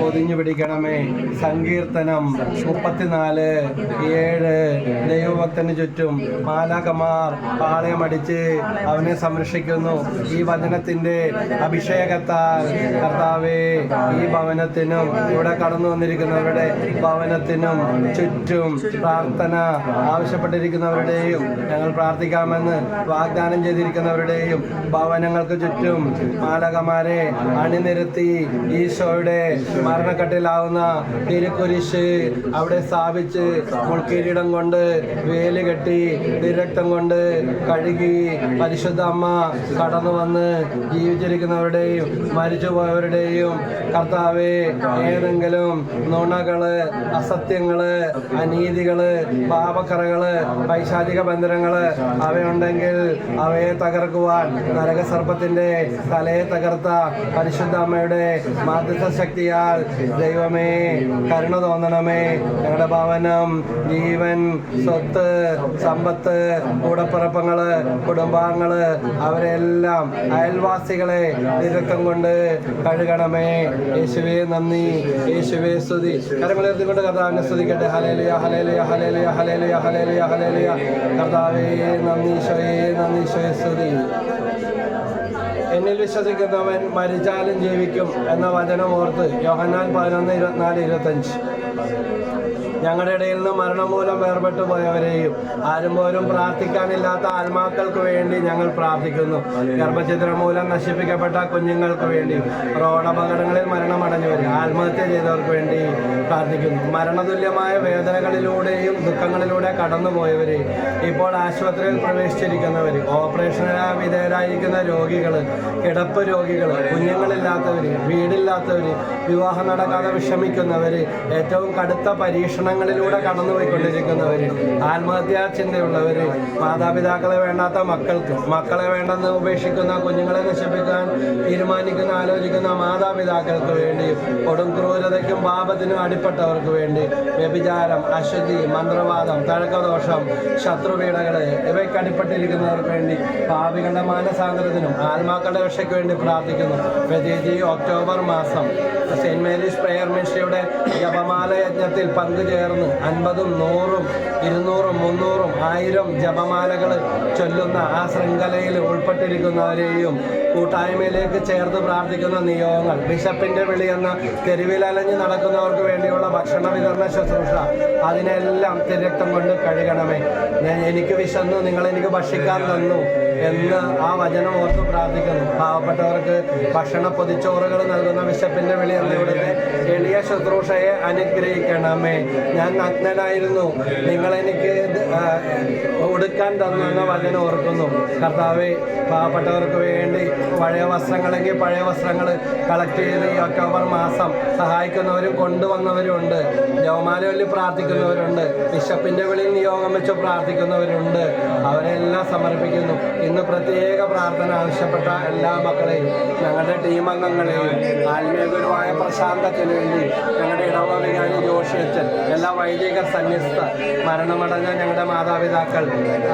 പൊതിഞ്ഞു പിടിക്കണമേ. സങ്കീർത്തനം മുപ്പത്തിനാല് ഏഴ് ദൈവഭക്തന് ചുറ്റും മാലാകമാർ പാളയമടിച്ച് അവനെ സംരക്ഷിക്കുന്നു. ഈ വചനത്തിന്റെ അഭിഷേകത്താൽ കർത്താവേ ഈ ഭവനത്തിനും ഇവിടെ കടന്നു വന്നിരിക്കുന്നവരുടെ ഭവനത്തിനും ചുറ്റും പ്രാർത്ഥന ആവശ്യപ്പെട്ടിരിക്കുന്നവരുടെയും ഞങ്ങൾ പ്രാർത്ഥിക്കാമെന്ന് വാഗ്ദാനം ചെയ്തിരിക്കുന്നവരുടെയും ഭവനങ്ങൾക്ക് ചുറ്റും മാലകമാരെ അണിനിരത്തി ഈശോയുടെ മരണക്കട്ടിലാവുന്ന തിരുക്കുരിശ് അവിടെ സ്ഥാപിച്ച് മുൾക്കിരീടം കൊണ്ട് വേൽ കെട്ടി തിരക്തം കൊണ്ട് കഴുകി പരിശുദ്ധ അമ്മ കടന്നു വന്ന് ജീവിച്ചിരിക്കുന്നവരുടെയും മരിച്ചുപോയവരുടെയും കർത്താവെ ഏതെങ്കിലും നുണകൾ അസത്യങ്ങൾ അനീതികൾ പാപക്കറകൾ പൈശാചിക ബന്ധനങ്ങൾ അവയുണ്ടെങ്കിൽ അവയെ തകർക്കുവാൻ നരകസർപ്പത്തിന്റെ തലയെ തകർത്ത പരിശുദ്ധ അമ്മയുടെ മാധ്യസ്ഥ ശക്തിയാൽ ദൈവമേ കരുണ തോന്നണമേ. ഞങ്ങളുടെ ഭവനം ജീവൻ സ്വത്ത് സമ്പത്ത് കൂടപ്പിറപ്പങ്ങൾ കുടുംബാംഗങ്ങൾ അവരെല്ലാം അയൽവാസികളെ തിരക്കം കൊണ്ട് കഴുകണമേ. യേശുവേ നന്ദി. യേശുവേ സ്തുതി. കരങ്ങളുയർത്തിക്കൊണ്ട് കർത്താവിനെ സ്തുതിക്കട്ടെ. Hallelujah hallelujah hallelujah hallelujah hallelujah hallelujah കർത്താവേ നന്ദി ഈശോയേ നന്ദി ഈശോയെ സ്തുതി. എന്നിൽ വിശ്വസിക്കുന്നവൻ മരിച്ചാലും ജീവിക്കും എന്ന വചനം ഓർത്ത് യോഹന്നാൻ പതിനൊന്ന് ഇരുപത്തിനാല് ഇരുപത്തഞ്ച് ഞങ്ങളുടെ ഇടയിൽ നിന്ന് മരണം മൂലം വേർപെട്ടു പോയവരെയും ആരും പോലും പ്രാർത്ഥിക്കാനില്ലാത്ത ആത്മാക്കൾക്ക് വേണ്ടി ഞങ്ങൾ പ്രാർത്ഥിക്കുന്നു. ഗർഭചിത്രം മൂലം നശിപ്പിക്കപ്പെട്ട കുഞ്ഞുങ്ങൾക്ക് വേണ്ടി റോഡപകടങ്ങളിൽ മരണമടഞ്ഞവർ ആത്മഹത്യ ചെയ്തവർക്ക് വേണ്ടി പ്രാർത്ഥിക്കുന്നു. മരണതുല്യമായ വേദനകളിലൂടെയും ദുഃഖങ്ങളിലൂടെ കടന്നുപോയവര് ഇപ്പോൾ ആശുപത്രിയിൽ പ്രവേശിച്ചിരിക്കുന്നവർ ഓപ്പറേഷന് വിധേയരായിരിക്കുന്ന രോഗികൾ കിടപ്പ് രോഗികൾ കുഞ്ഞുങ്ങളില്ലാത്തവർ വീടില്ലാത്തവർ വിവാഹം നടക്കാതെ വിഷമിക്കുന്നവർ ഏറ്റവും കടുത്ത പരീക്ഷണങ്ങളിലൂടെ കടന്നുപോയിക്കൊണ്ടിരിക്കുന്നവർ ആത്മഹത്യാ ചിന്തയുള്ളവർ മാതാപിതാക്കളെ വേണ്ടാത്ത മക്കൾക്ക് മക്കളെ വേണ്ടെന്ന് ഉപേക്ഷിക്കുന്ന കുഞ്ഞുങ്ങളെ നശിപ്പിക്കാൻ തീരുമാനിക്കുന്ന ആലോചിക്കുന്ന മാതാപിതാക്കൾക്ക് വേണ്ടി കൊടും ക്രൂരതയ്ക്കും പാപത്തിനും അടിപ്പെട്ടവർക്ക് വേണ്ടി വ്യഭിചാരം അശുദ്ധി മന്ത്രവാദം തഴക്കദോഷം ശത്രുപീഠകൾ ഇവയ്ക്ക് അടിപ്പെട്ടിരിക്കുന്നവർക്ക് വേണ്ടി പാപികളുടെ മാനസാന്തരത്തിനും ആത്മാക്കളുടെ രക്ഷയ്ക്ക് വേണ്ടി പ്രാർത്ഥിക്കുന്നു. പ്രത്യേകിച്ച് ഒക്ടോബർ മാസം. സെന്റ് മേരീസ് പ്രെയർ മിനിസ്ട്രിയുടെ ജപമാല യജ്ഞത്തിൽ പങ്കുചേർന്ന് അൻപതും നൂറും ഇരുന്നൂറും മുന്നൂറും ആയിരം ജപമാലകൾ ചൊല്ലുന്ന ആ ശൃംഖലയിൽ ഉൾപ്പെട്ടിരിക്കുന്നവരെയും കൂട്ടായ്മയിലേക്ക് ചേർത്ത് പ്രാർത്ഥിക്കുന്ന നിയോഗങ്ങൾ. ബിഷപ്പിന്റെ വിളി എന്ന തെരുവിലലഞ്ഞ് നടക്കുന്നവർക്ക് വേണ്ടിയുള്ള ഭക്ഷണ വിതരണ ശുശ്രൂഷ. അതിനെല്ലാം തിരക്തം കൊണ്ട് കഴുകണമേ. എനിക്ക് വിശന്നു നിങ്ങൾ എനിക്ക് ഭക്ഷിക്കാൻ തന്നു. എന്ന് ആ വചനം ഓർത്ത് പ്രാർത്ഥിക്കുന്നു. പാവപ്പെട്ടവർക്ക് ഭക്ഷണ പൊതിച്ചോറുകൾ നൽകുന്ന വിശപ്പിന്റെ വിളി എന്ന ഇവിടുത്തെ എളിയ ശുശ്രൂഷയെ അനുഗ്രഹിക്കണമേ. ഞാൻ നഗ്നനായിരുന്നു. നിങ്ങൾ എനിക്ക് ഉടുക്കാൻ തന്നു എന്ന വചനം ഓർക്കുന്നു. കർത്താവെ പാവപ്പെട്ടവർക്ക് വേണ്ടി പഴയ വസ്ത്രങ്ങളെങ്കിൽ പഴയ വസ്ത്രങ്ങൾ കളക്ട് ചെയ്ത് ഈ ഒക്ടോബർ മാസം സഹായിക്കുന്നവരും കൊണ്ടുവന്നവരും ഉണ്ട് ജവമാലി പ്രാർത്ഥിക്കുന്നവരുണ്ട്. ബിഷപ്പിന്റെ വിളിയിൽ നിയോഗം വെച്ച് പ്രാർത്ഥിക്കുന്നവരുണ്ട്. അവരെല്ലാം സമർപ്പിക്കുന്നു. ഇന്ന് പ്രത്യേക പ്രാർത്ഥന ആവശ്യപ്പെട്ട എല്ലാ മക്കളെയും ഞങ്ങളുടെ ടീം അംഗങ്ങളെയും ആത്മീയഗുരുവായ പ്രശാന്തത്തിന് വേണ്ടി ഞങ്ങളുടെ ഇടവ ജോഷി ജോഷിയച്ചൻ എല്ലാ വൈദിക സന്യസ്ത മരണമടഞ്ഞ ഞങ്ങളുടെ മാതാപിതാക്കൾ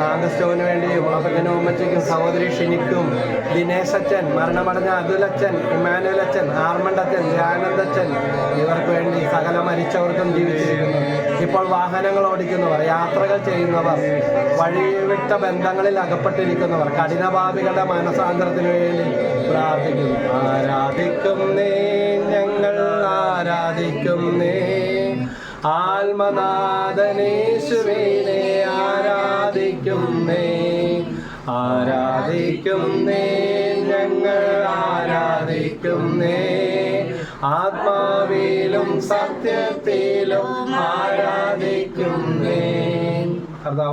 ആഗസ്റ്റോവിന് വേണ്ടിയും അപ്പച്ചനും ഉമ്മച്ചയ്ക്കും സഹോദരി ഷിനിക്കും ദിനേശച്ചൻ മരണമടഞ്ഞ അതുലച്ചൻ ഇമ്മാനുവൽ അച്ഛൻ ആർമണ്ടച്ചൻ അച്ഛൻ ഇവർക്ക് വേണ്ടി സകല മരിച്ചവർക്കും ജീവിച്ചിരിക്കുന്നു. ഇപ്പോൾ വാഹനങ്ങൾ ഓടിക്കുന്നവർ യാത്രകൾ ചെയ്യുന്നവർ വഴിവിട്ട ബന്ധങ്ങളിൽ അകപ്പെട്ടിരിക്കുന്നവർ കഠിനഭാവികളുടെ മനസാന്തരത്തിന് വേണ്ടി പ്രാർത്ഥിക്കുന്നു ആരാധിക്കുന്നേ ഞങ്ങൾ ആരാധിക്കുന്നേ ആത്മനാഥനേശുവിനെ ആരാധിക്കുന്നേ ആരാധിക്കുന്നേ ഞങ്ങൾ ആരാധിക്കുന്നേ ആത്മാവിലും സത്യത്തിലും ആരാധിക്കുന്നേ